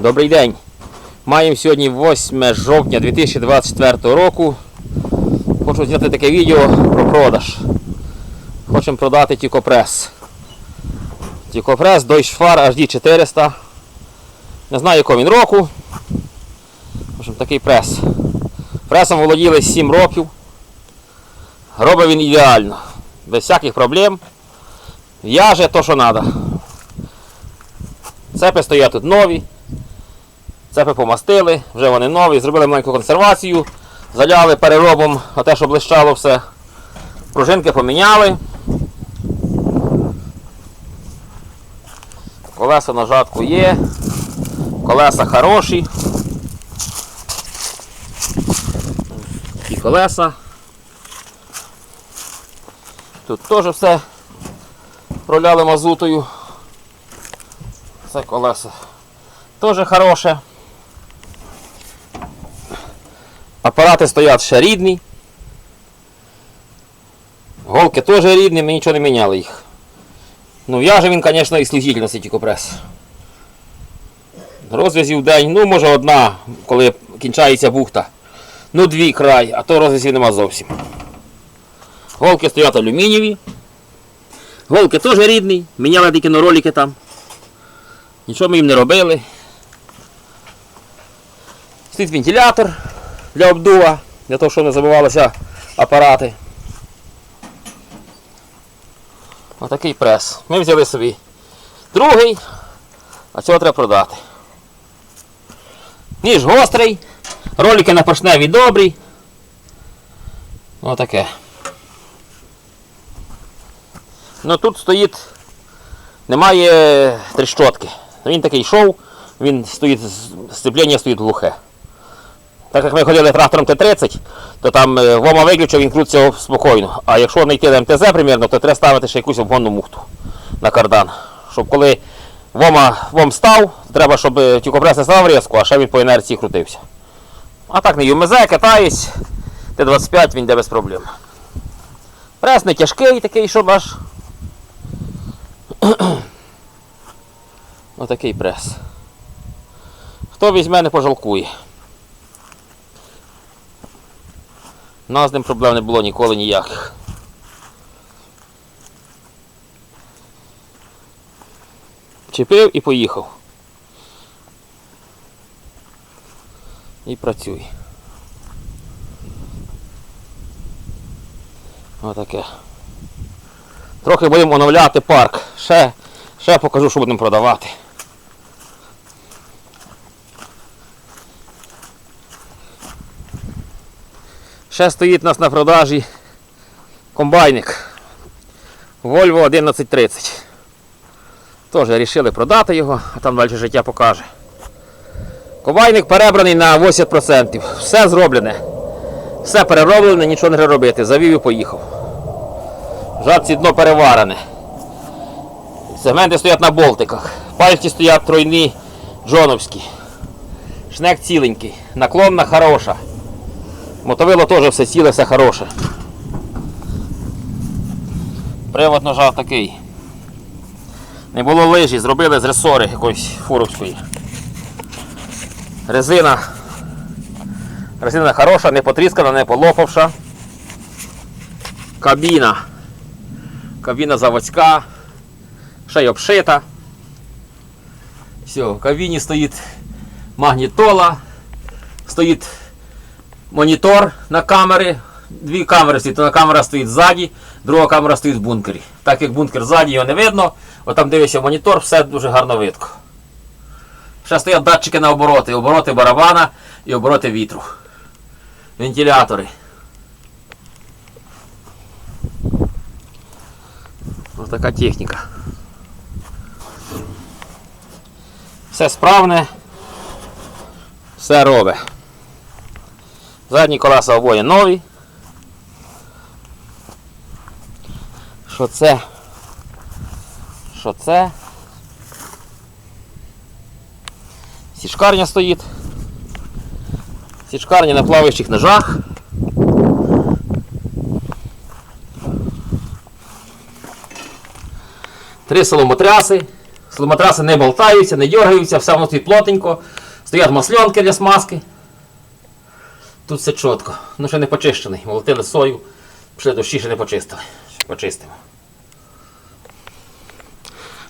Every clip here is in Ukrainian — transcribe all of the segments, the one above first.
Добрий день. Маємо сьогодні 8 жовтня 2024 року. Хочу зняти таке відео про продаж. Хочемо продати тікопрес. Тікопрес Fahr HD 400. Не знаю якого він року. В такий прес. Пресом володіли 7 років. Робить він ідеально. Без всяких проблем. В'яже то, що треба. Цепи стоять тут нові. Цепи помастили, вже вони нові, зробили маленьку консервацію, заляли переробом на те, що блищало все. Пружинки поміняли. Колеса на жатку є. Колеса хороші. І колеса. Тут теж все проляли мазутою. Це колеса теж хороше. Апарати стоять ще рідні. Голки теж рідні, ми нічого не міняли їх. Ну, в'яже він, звісно, і ісключительно сітікопрес. Розв'язів в день, ну може одна, коли кінчається бухта. Ну дві край, а то розв'язів нема зовсім. Голки стоять алюмінієві. Голки теж рідні, міняли тільки на ролики там. Нічого ми їм не робили. Стоїть вентилятор для обдува, для того, щоб не забивалися апарати. Отакий прес. Ми взяли собі другий, а цього треба продати. Ніж гострий, ролики на поршневі добрі. Отаке. Ну тут стоїть, немає трещотки. Він такий йшов, він стоїть, сцеплення стоїть глухе. Так як ми ходили трактором Т-30, то там е, вома виключив, він крутиться спокійно. А якщо знайти МТЗ примірно, то треба ставити ще якусь обгонну мухту на кардан. Щоб коли вома вом став, треба, щоб е, тікопрес не став різко, а ще він по інерції крутився. А так не ЮМЗ, катаюсь, Т-25 він йде без проблем. Прес не тяжкий такий, щоб аж. Отакий прес. Хто візьме, не пожалкує. У нас з ним проблем не було ніколи ніяких. Чепив і поїхав. І працюй. Отаке. Трохи будемо оновляти парк. Ще, ще покажу, що будемо продавати. Ще стоїть у нас на продажі комбайник Volvo 1130. Теж вирішили продати його, а там далі життя покаже. Комбайник перебраний на 80%. Все зроблене. Все перероблене, нічого не треба робити. Завів і поїхав. В жатці дно переварене. Сегменти стоять на болтиках. Пальці стоять тройні джоновські. Шнек ціленький. Наклонна хороша. Мотовило теж все ціле, все хороше. Привод ножа такий. Не було лижі, зробили з ресори якоїсь фуровської. Резина. Резина хороша, не потріскана, не полопавша. Кабіна. Кабіна заводська. Ще й обшита. Все, в кабіні стоїть магнітола, стоїть монітор на камери. Дві камери стоїть. Одна камера стоїть ззаді, друга камера стоїть в бункері. Так як бункер ззаді, його не видно, от там дивишся монітор, все дуже гарно видно. Ще стоять датчики на обороти, обороти барабана і обороти вітру. Вентилятори. Ось така техніка. Все справне, все робить. Задні колеса обоє нові. Що це? Що це? Січкарня стоїть. Січкарня на плаваючих ножах. Три соломотряси Матрасы не болтаються, не дергаються, все воно стоїть плотненько. Стоять масленки для смазки. Тут все чітко. Ну ще не почищений. Молотили сою. Пішли дощі ще не почистили. Почистимо.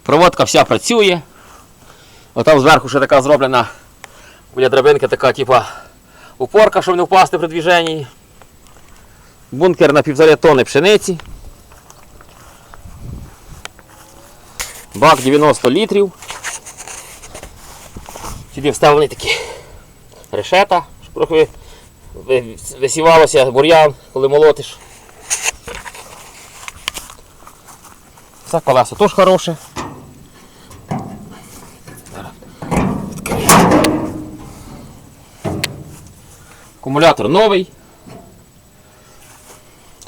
Проводка вся працює. Отам зверху ще така зроблена біля драбинки така, типа упорка, щоб не впасти при движенні. Бункер на півтори тонни пшениці. Бак 90 літрів. Сюди вставлені такі решета, щоб трохи висівалося бур'ян, коли молотиш. Це колесо теж хороше. Акумулятор новий.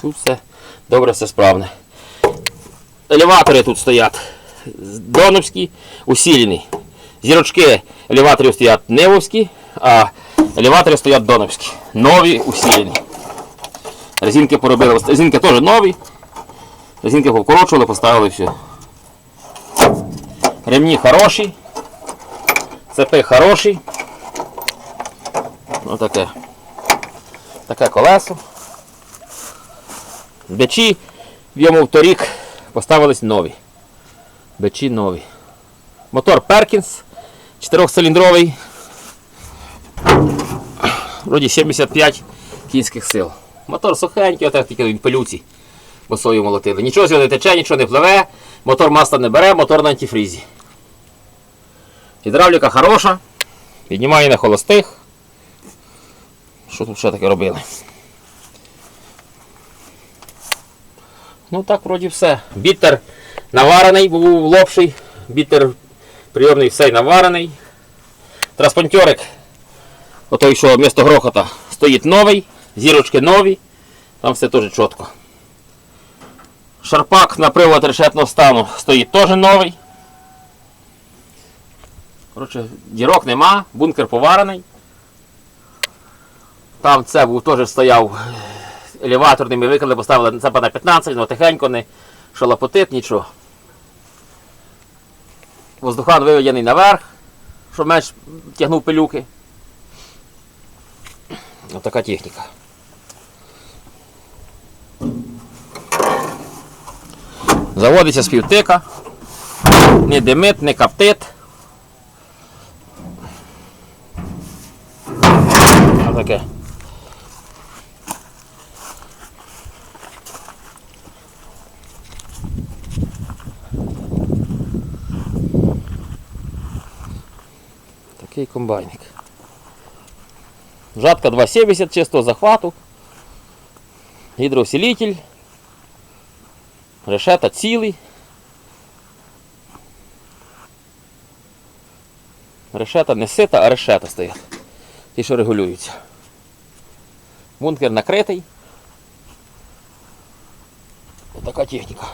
Тут все добре, все справне. Елеватори тут стоять. Доновські, усилені. Зірочки елеваторів стоять невовські, а елеватори стоять доновські. Нові, усилені. Резинки поробили. Резинки теж нові. Резинки повкорочували, поставили все. Ремні хороші. Цепи хороші. Отаке. Таке колесо. Бичі в йому вторік поставились нові. Бичі нові. Мотор Перкінс 4-циліндровий. Вроді 75 кінських сил. Мотор сухенький, отак тільки він пилюці босою молотили. Нічого з нього не тече, нічого не пливе, мотор масла не бере, мотор на антифрізі. Гідравліка хороша, піднімає на холостих. Що тут ще таке робили? Ну так, вроді все. Бітер наварений, був лопший, бітер прийомний все наварений. Транспонтерик, отой, що вмісто грохота, стоїть новий, зірочки нові, там все теж чітко. Шарпак на привод решетного стану стоїть теж новий. Коротше, дірок нема, бункер поварений. Там це був теж стояв елеваторний, ми виклали, поставили це на 15, але тихенько не шалопотить, нічого. Воздухан виведений наверх, щоб менш тягнув пилюки. Ось така техніка. Заводиться з півтика, не димить, не коптить. Отаке. Такий комбайник. Жатка 2,70 чистого захвату. Гідроусилитель. Решета цілий. Решета не сита, а решета стоять. Ті, що регулюються. Бункер накритий. Отака техніка.